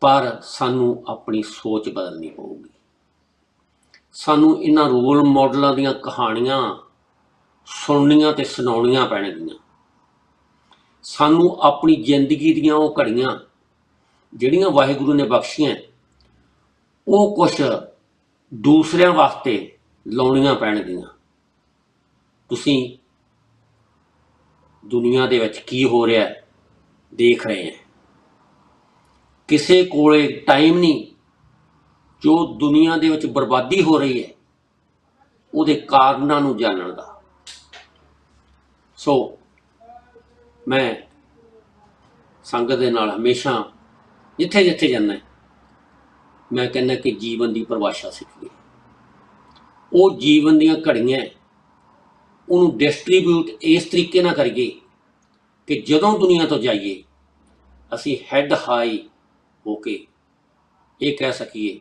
ਪਰ ਸਾਨੂੰ ਆਪਣੀ ਸੋਚ ਬਦਲਣੀ ਪਊਗੀ। ਸਾਨੂੰ ਇਹਨਾਂ ਰੋਲ ਮਾਡਲਾਂ ਦੀਆਂ ਕਹਾਣੀਆਂ ਸੁਣਨੀਆਂ ਤੇ ਸੁਣਾਉਣੀਆਂ ਪੈਣਗੀਆਂ। ਸਾਨੂੰ ਆਪਣੀ ਜ਼ਿੰਦਗੀ ਦੀਆਂ ਉਹ ਘੜੀਆਂ ਜਿਹੜੀਆਂ ਵਾਹਿਗੁਰੂ ਨੇ ਬਖਸ਼ੀਆਂ, ਉਹ ਕੁਝ ਦੂਸਰਿਆਂ ਵਾਸਤੇ ਲਾਉਣੀਆਂ ਪੈਣਗੀਆਂ। ਤੁਸੀਂ ਦੁਨੀਆ ਦੇ ਵਿੱਚ ਕੀ ਹੋ ਰਿਹਾ ਦੇਖ ਰਹੇ ਹੈ। ਕਿਸੇ ਕੋਲੇ ਟਾਈਮ ਨਹੀਂ, ਜੋ ਦੁਨੀਆ ਦੇ ਵਿੱਚ ਬਰਬਾਦੀ ਹੋ ਰਹੀ ਹੈ, ਉਹਦੇ ਕਾਰਨਾਂ ਨੂੰ ਜਾਣਨ ਦਾ। ਸੋ ਮੈਂ ਸੰਗਤ ਦੇ ਨਾਲ ਹਮੇਸ਼ਾ ਜਿੱਥੇ ਜਿੱਥੇ ਜਾਂਦਾ, ਮੈਂ ਕਹਿੰਦਾ ਕਿ ਜੀਵਨ ਦੀ ਪਰਿਭਾਸ਼ਾ ਸਿੱਖੀਏ ਉਹ ਜੀਵਨ ਦੀਆਂ ਘੜੀਆਂ ਉਹਨੂੰ ਡਿਸਟ੍ਰੀਬਿਊਟ ਇਸ ਤਰੀਕੇ ਨਾਲ ਕਰੀਏ ਕਿ ਜਦੋਂ ਦੁਨੀਆ ਤੋਂ ਜਾਈਏ, ਅਸੀਂ ਹੈੱਡ ਹਾਈ ਹੋ ਕੇ ਇਹ ਕਹਿ ਸਕੀਏ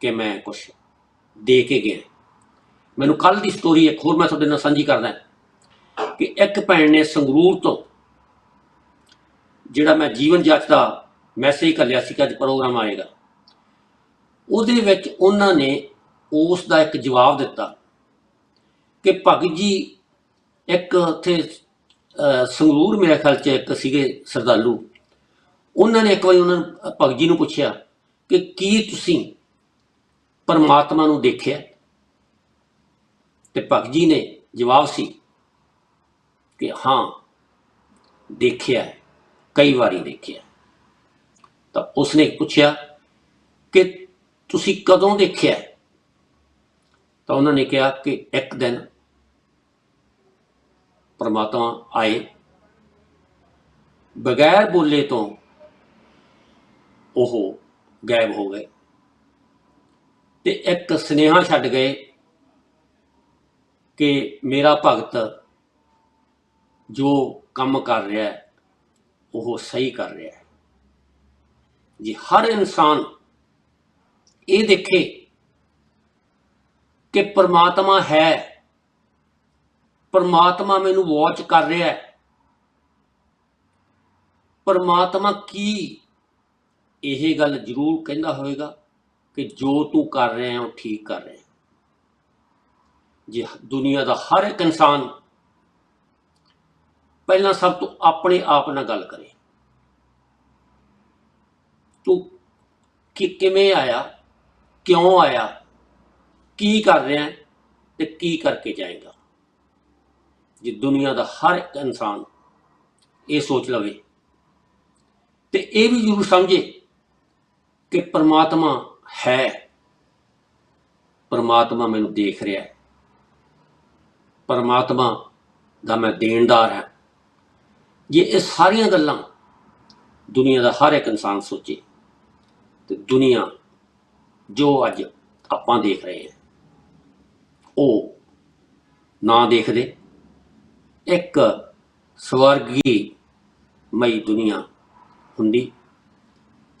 ਕਿ ਮੈਂ ਕੁਝ ਦੇ ਕੇ ਗਿਆ। ਮੈਨੂੰ ਕੱਲ ਦੀ ਸਟੋਰੀ ਇੱਕ ਹੋਰ ਮੈਂ ਤੁਹਾਡੇ ਨਾਲ ਸਾਂਝੀ ਕਰਦਾ ਕਿ ਇੱਕ ਭੈਣ ਨੇ ਸੰਗਰੂਰ ਤੋਂ ਜਿਹੜਾ ਮੈਂ ਜੀਵਨ ਜਾਚ ਦਾ ਮੈਸੇਜ ਕੱਲਿਆ ਸੀ ਕਿ ਅੱਜ ਪ੍ਰੋਗਰਾਮ ਆਏਗਾ। ਉਹਦੇ ਵਿੱਚ ਉਹਨਾਂ ਨੇ ਉਸ ਦਾ ਇੱਕ ਜਵਾਬ ਦਿੱਤਾ ਕਿ ਭਗਤ ਜੀ, ਇੱਕ ਉੱਥੇ ਸੰਗਰੂਰ ਮੇਰੇ ਖਿਆਲ ਚ ਇੱਕ ਸੀਗੇ ਸਰਦਾਲੂ ਉਹਨਾਂ ਨੇ ਇੱਕ ਵਾਰੀ ਉਹਨਾਂ ਨੂੰ, ਭਗਤ ਜੀ ਨੂੰ ਪੁੱਛਿਆ ਕਿ ਕੀ ਤੁਸੀਂ ਪਰਮਾਤਮਾ ਨੂੰ ਦੇਖਿਆ? ਤੇ ਭਗਤ ਜੀ ਨੇ ਜਵਾਬ ਸੀ ਕਿ ਹਾਂ, ਦੇਖਿਆ ਕਈ ਵਾਰੀ ਦੇਖਿਆ ਤਾਂ ਉਸਨੇ ਪੁੱਛਿਆ ਕਿ ਤੁਸੀਂ ਕਦੋਂ ਦੇਖਿਆ ਤਾਂ ਉਹਨਾਂ ਨੇ ਕਿਹਾ ਕਿ ਇੱਕ ਦਿਨ ਪਰਮਾਤਮਾ ਆਏ। ਬਗੈਰ ਬੋਲੇ ਤੋਂ ਉਹ ਗਾਇਬ ਹੋ ਗਏ ਤੇ ਇੱਕ ਸੁਨੇਹਾ ਛੱਡ ਗਏ ਕਿ ਮੇਰਾ ਭਗਤ ਜੋ ਕੰਮ ਕਰ ਰਿਹਾ ਹੈ, ਉਹ ਸਹੀ ਕਰ ਰਿਹਾ ਹੈ। ਜੇ ਹਰ ਇਨਸਾਨ ਇਹ ਦੇਖੇ ਕਿ ਪਰਮਾਤਮਾ ਹੈ। ਪਰਮਾਤਮਾ ਮੈਨੂੰ ਵਾਚ ਕਰ ਰਿਹਾ ਹੈ। ਪਰਮਾਤਮਾ ਕੀ? ਇਹ ਗੱਲ ਜ਼ਰੂਰ ਕਹਿੰਦਾ ਹੋਵੇਗਾ ਕਿ ਜੋ ਤੂੰ ਕਰ ਰਿਹਾ ਹੈ, ਉਹ ਠੀਕ ਕਰ ਰਿਹਾ ਹੈ। ਜੇ ਦੁਨੀਆ ਦਾ ਹਰ ਇੱਕ ਇਨਸਾਨ ਪਹਿਲਾਂ ਸਭ ਤੋਂ ਆਪਣੇ ਆਪ ਨਾਲ ਗੱਲ ਕਰੇ, ਤੂੰ ਕਿ, ਕਿਵੇਂ ਆਇਆ, ਕਿਉਂ ਆਇਆ ਕੀ ਕਰ ਰਿਹਾ ਹੈ ਤੇ ਕੀ ਕਰਕੇ ਜਾਏਗਾ? ਜੇ ਦੁਨੀਆ ਦਾ ਹਰ ਇੱਕ ਇਨਸਾਨ ਇਹ ਸੋਚ ਲਵੇ, ਤੇ ਇਹ ਵੀ ਜ਼ਰੂਰ ਸਮਝੇ ਕਿ ਪਰਮਾਤਮਾ ਹੈ। ਪਰਮਾਤਮਾ ਮੈਨੂੰ ਦੇਖ ਰਿਹਾ ਹੈ। ਪਰਮਾਤਮਾ ਦਾ ਮੈਂ ਦੇਣਦਾਰ ਹਾਂ। ਜੇ ਇਹ ਸਾਰੀਆਂ ਗੱਲਾਂ ਦੁਨੀਆ ਦਾ ਹਰ ਇੱਕ ਇਨਸਾਨ ਸੋਚੇ, ਤੇ ਦੁਨੀਆ ਜੋ ਅੱਜ ਆਪਾਂ ਦੇਖ ਰਹੇ ਹਾਂ ਉਹ ਨਾ ਦੇਖਦੇ। ਇੱਕ ਸਵਰਗੀ ਮਈ ਦੁਨੀਆ ਹੁੰਦੀ।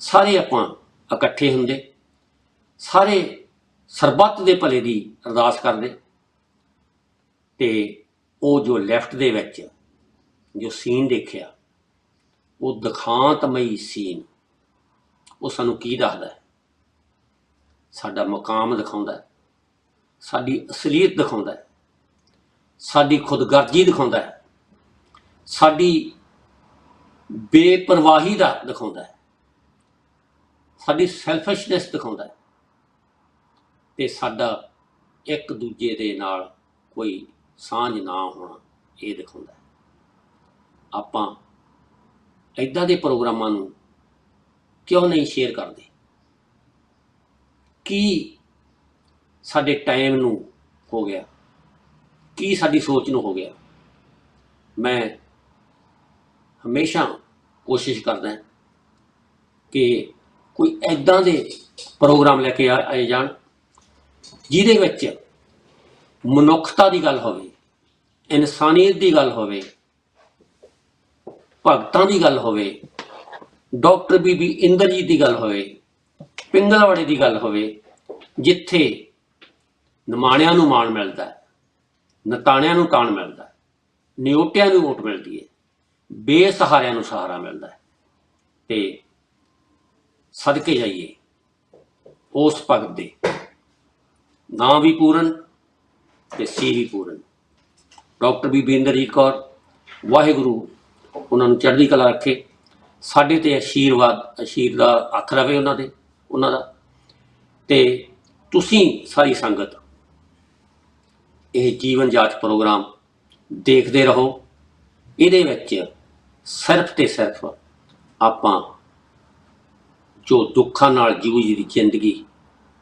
ਸਾਰੇ ਆਪਾਂ ਇਕੱਠੇ ਹੁੰਦੇ। ਸਾਰੇ ਸਰਬੱਤ ਦੇ ਭਲੇ ਦੀ ਅਰਦਾਸ ਕਰਦੇ। ਤੇ ਉਹ ਜੋ ਲੈਫਟ ਦੇ ਵਿੱਚ, ਜੋ ਸੀਨ ਦੇਖਿਆ, ਉਹ ਦਿਖਾਂਤਮਈ ਸੀਨ, ਉਹ ਸਾਨੂੰ ਕੀ ਦੱਸਦਾ ਸਾਡਾ ਮਕਾਮ ਦਿਖਾਉਂਦਾ ਹੈ। ਸਾਡੀ ਅਸਲੀਅਤ ਦਿਖਾਉਂਦਾ ਹੈ। ਸਾਡੀ ਖੁਦਗਰਜੀ ਦਿਖਾਉਂਦਾ ਹੈ। ਸਾਡੀ ਬੇਪਰਵਾਹੀ ਦਾ ਦਿਖਾਉਂਦਾ ਹੈ। ਸਾਡੀ ਸੈਲਫਿਸ਼ਨੈਸ ਦਿਖਾਉਂਦਾ ਹੈ। ਤੇ ਸਾਡਾ ਇੱਕ ਦੂਜੇ ਦੇ ਨਾਲ ਕੋਈ ਸਾਂਝ ਨਾ ਹੋਣਾ ਇਹ ਦਿਖਾਉਂਦਾ ਹੈ। ਆਪਾਂ ਇਦਾਂ ਦੇ ਪ੍ਰੋਗਰਾਮਾਂ ਨੂੰ ਕਿਉਂ ਨਹੀਂ ਸ਼ੇਅਰ ਕਰਦੇ? ਕੀ ਸਾਡੇ ਟਾਈਮ ਨੂੰ ਹੋ ਗਿਆ। ਕੀ ਸਾਡੀ ਸੋਚ ਨੂੰ ਹੋ ਗਿਆ। ਮੈਂ ਹਮੇਸ਼ਾ ਕੋਸ਼ਿਸ਼ ਕਰਦਾ ਕਿ ਕੋਈ ਐਦਾਂ ਦੇ ਪ੍ਰੋਗਰਾਮ ਲੈ ਕੇ ਆ- ਆਏ ਜਾਣ, ਜਿਹਦੇ ਵਿੱਚ ਮਨੁੱਖਤਾ ਦੀ ਗੱਲ ਹੋਵੇ, ਇਨਸਾਨੀਅਤ ਦੀ ਗੱਲ ਹੋਵੇ, ਭਗਤਾਂ ਦੀ ਗੱਲ ਹੋਵੇ, ਡਾਕਟਰ ਬੀਬੀ ਇੰਦਰਜੀਤ ਦੀ ਗੱਲ ਹੋਵੇ, ਪਿੰਗਲਵਾੜੇ ਦੀ ਗੱਲ ਹੋਵੇ, ਜਿੱਥੇ ਨਿਮਾਣਿਆਂ ਨੂੰ ਮਾਣ ਮਿਲਦਾ ਹੈ, ਨਤਾਣਿਆਂ ਨੂੰ ਤਾਣ ਮਿਲਦਾ ਹੈ, ਨਿਉਟਿਆਂ ਨੂੰ ਵੋਟ ਮਿਲਦੀ ਹੈ, ਬੇਸਹਾਰਿਆਂ ਨੂੰ ਸਹਾਰਾ ਮਿਲਦਾ ਹੈ ਤੇ ਸਦਕੇ ਜਾਈਏ ਉਸ ਭਗਤ ਦੇ। ਨਾਂ ਵੀ ਪੂਰਨ ਤੇ ਸੀ ਵੀ ਪੂਰਨ। ਡਾਕਟਰ ਬੀਬੀ ਕੌਰ, ਵਾਹਿਗੁਰੂ, ਉਹਨਾਂ ਨੂੰ ਚੜ੍ਹਦੀ ਕਲਾ ਰੱਖੇ। ਸਾਡੇ ਤੇ ਆਸ਼ੀਰਵਾਦ ਅਸ਼ੀਰ ਦਾ ਅੱਖ ਰਵੇ ਉਹਨਾਂ ਦੇ, ਉਹਨਾਂ ਦਾ। ਤੇ ਤੁਸੀਂ ਸਾਰੀ ਸੰਗਤ ਇਹ ਜੀਵਨ ਜਾਂਚ ਪ੍ਰੋਗਰਾਮ ਦੇਖਦੇ ਰਹੋ। ਇਹਦੇ ਵਿੱਚ ਸਿਰਫ ਤੇ ਸਿਰਫ ਆਪਾਂ ਜੋ ਦੁੱਖਾਂ ਨਾਲ ਜੂਝਦੀ ਦੀ ਜ਼ਿੰਦਗੀ,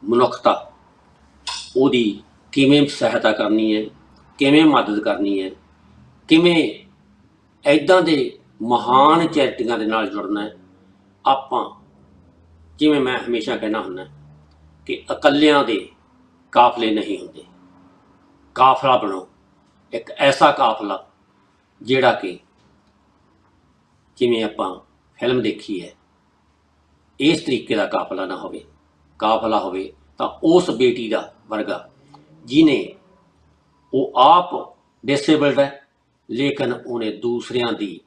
ਮਨੁੱਖਤਾ, ਉਹਦੀ ਕਿਵੇਂ ਸਹਾਇਤਾ ਕਰਨੀ ਹੈ, ਕਿਵੇਂ ਮਦਦ ਕਰਨੀ ਹੈ, ਕਿਵੇਂ ਐਦਾਂ ਦੇ ਮਹਾਨ ਚੈਰਿਟੀਆਂ ਦੇ ਨਾਲ ਜੁੜਨਾ ਹੈ, ਆਪਾਂ ਜਿਵੇਂ ਮੈਂ ਹਮੇਸ਼ਾ ਕਹਿਣਾ ਹੁੰਦਾ ਕਿ ਇਕੱਲਿਆਂ ਦੇ ਕਾਫਲੇ ਨਹੀਂ ਹੁੰਦੇ। ਕਾਫਲਾ ਬਣੋ। ਇੱਕ ਐਸਾ ਕਾਫਲਾ ਜਿਹੜਾ ਕਿ ਜਿਵੇਂ ਆਪਾਂ ਫਿਲਮ ਦੇਖੀ ਹੈ, ਇਸ ਤਰੀਕੇ ਦਾ ਕਾਫਲਾ ਨਾ ਹੋਵੇ, ਕਾਫਲਾ ਹੋਵੇ ਤਾਂ ਉਸ ਬੇਟੀ ਦਾ ਵਰਗਾ ਜਿਨੇ ਉਹ ਆਪ ਡਿਸੇਬਲਡ ਹੈ, ਲੇਕਿਨ ਉਹਨੇ ਦੂਸਰਿਆਂ ਦੀ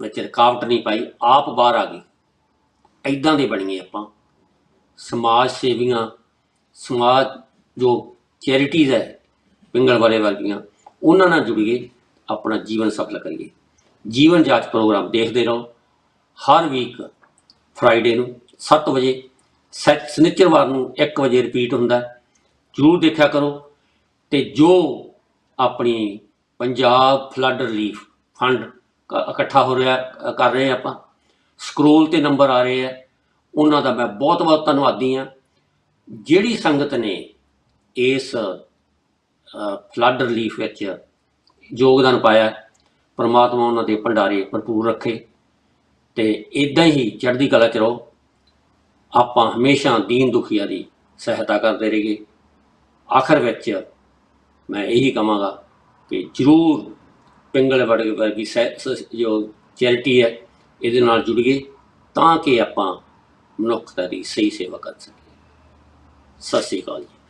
ਵਿੱਚ ਰੁਕਾਵਟ ਨਹੀਂ ਪਾਈ, ਆਪ ਬਾਹਰ ਆ ਗਈ। ਐਦਾਂ ਦੇ ਬਣੀਏ ਆਪਾਂ। ਸਮਾਜ ਸੇਵੀਆਂ, ਸਮਾਜ ਜੋ ਚੈਰਿਟੀਜ਼ ਹੈ ਪਿੰਗਲ ਵਾਲੇ ਵਰਗੀਆਂ, ਉਹਨਾਂ ਨਾਲ ਜੁੜੀਏ, ਆਪਣਾ ਜੀਵਨ ਸਫਲ ਕਰੀਏ। ਜੀਵਨ ਜਾਂਚ ਪ੍ਰੋਗਰਾਮ ਦੇਖਦੇ ਰਹੋ। ਹਰ ਵੀਕ ਫਰਾਈਡੇ ਨੂੰ 7 ਵਜੇ, ਸੈ- ਸ਼ਨਿਚਰਵਾਰ ਨੂੰ 1 ਵਜੇ ਰਿਪੀਟ ਹੁੰਦਾ ਜ਼ਰੂਰ ਦੇਖਿਆ ਕਰੋ। ਤੇ ਜੋ ਆਪਣੀ ਪੰਜਾਬ ਫਲੱਡ ਰਿਲੀਫ ਫੰਡ ਕ- ਇਕੱਠਾ ਹੋ ਰਿਹਾ, ਕਰ ਰਹੇ ਆਪਾਂ ਸਕਰੋਲ ਤੇ ਨੰਬਰ ਆ ਰਹੇ ਆ ਉਹਨਾਂ ਦਾ ਮੈਂ ਬਹੁਤ ਬਹੁਤ ਧੰਨਵਾਦੀ ਹਾਂ। ਜਿਹੜੀ ਸੰਗਤ ਨੇ ਇਸ ਫਲੱਡ ਰਿਲੀਫ ਵਿੱਚ ਯੋਗਦਾਨ ਪਾਇਆ ਪਰਮਾਤਮਾ ਉਹਨਾਂ ਦੇ ਭੰਡਾਰੇ ਭਰਪੂਰ ਰੱਖੇ ਤੇ ਇਦਾਂ ਹੀ ਚੜ੍ਹਦੀ ਕਲਾ ਚ ਰਹੋ। ਆਪਾਂ ਹਮੇਸ਼ਾ ਦੀਨ ਦੁਖੀਆਂ ਦੀ ਸਹਾਇਤਾ ਕਰਦੇ ਰਹੀਏ। ਆਖਰ ਵਿੱਚ ਮੈਂ ਇਹੀ ਕਹਾਂਗਾ ਕਿ ਜਰੂਰ ਪਿੰਗਲ ਵਰਗ ਵਰਗੀ ਸਹਿ- ਸ- ਜੋ ਚੈਰਿਟੀ ਹੈ, ਇਹਦੇ ਨਾਲ ਜੁੜੀਏ ਤਾਂ ਕਿ ਆਪਾਂ ਮਨੁੱਖਤਾ ਦੀ ਸਹੀ ਸੇਵਾ ਕਰ ਸਕੀਏ। ਸਤਿ ਸ੍ਰੀ ਅਕਾਲ ਜੀ।